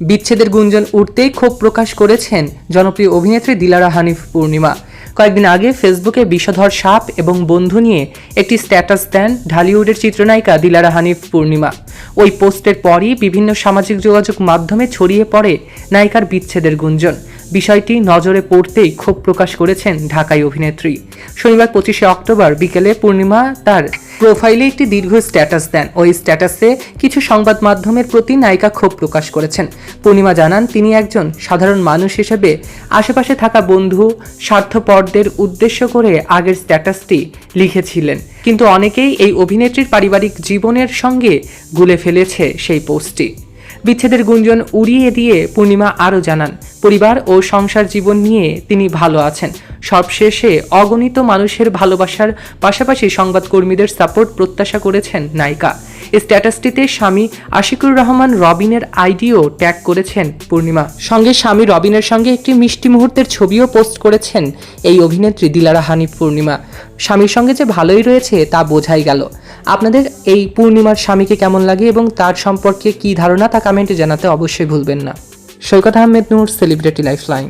বিচ্ছেদের গুঞ্জন উঠতেই ক্ষোভ প্রকাশ করেছেন জনপ্রিয় অভিনেত্রী দিলারা হানিফ পূর্ণিমা। কয়েকদিন আগে ফেসবুকে বিষধর সাপ এবং বন্ধু নিয়ে একটি স্ট্যাটাস দেন ঢালিউডের চিত্রনায়িকা দিলারা হানিফ পূর্ণিমা। ওই পোস্টের পরই বিভিন্ন সামাজিক যোগাযোগ মাধ্যমে ছড়িয়ে পড়ে নায়িকার বিচ্ছেদের গুঞ্জন। বিষয়টি নজরে পড়তেই ক্ষোভ প্রকাশ করেছেন ঢাকাই অভিনেত্রী। শনিবার পঁচিশে অক্টোবর বিকেলে পূর্ণিমা তার প্রোফাইলে একটি দীর্ঘ স্ট্যাটাস দেন। ওই স্ট্যাটাসে কিছু সংবাদ মাধ্যমের প্রতি নায়িকা ক্ষোভ প্রকাশ করেছেন। পূর্ণিমা জানান, তিনি একজন সাধারণ মানুষ হিসেবে আশেপাশে থাকা বন্ধু, স্বার্থপরদের উদ্দেশ্য করে আগের স্ট্যাটাসটি লিখেছিলেন। কিন্তু অনেকেই এই অভিনেত্রীর পারিবারিক জীবনের সঙ্গে গুলে ফেলেছে সেই পোস্টটি। বিচ্ছেদের গুঞ্জন উড়িয়ে দিয়ে পূর্ণিমা আরও জানান, পরিবার ও সংসার জীবন নিয়ে তিনি ভালো আছেন। সবশেষে অগণিত মানুষের ভালোবাসার পাশাপাশি সংবাদকর্মীদের সাপোর্ট প্রত্যাশা করেছেন নায়িকা। স্ট্যাটাসটিতে স্বামী আশিকুর রহমান রবিনের আইডিও ট্যাগ করেছেন পূর্ণিমা। সঙ্গে স্বামী রবিনের সঙ্গে একটি মিষ্টি মুহূর্তের ছবিও পোস্ট করেছেন এই অভিনেত্রী দিলারা হানিফ পূর্ণিমা। স্বামীর সঙ্গে যে ভালোই রয়েছে তা বোঝাই গেল। আপনাদের এই পূর্ণিমার স্বামীকে কেমন লাগে এবং তার সম্পর্কে কী ধারণা তা কমেন্টে জানাতে অবশ্যই ভুলবেন না। Saikat Ahmed Noor celebrity life line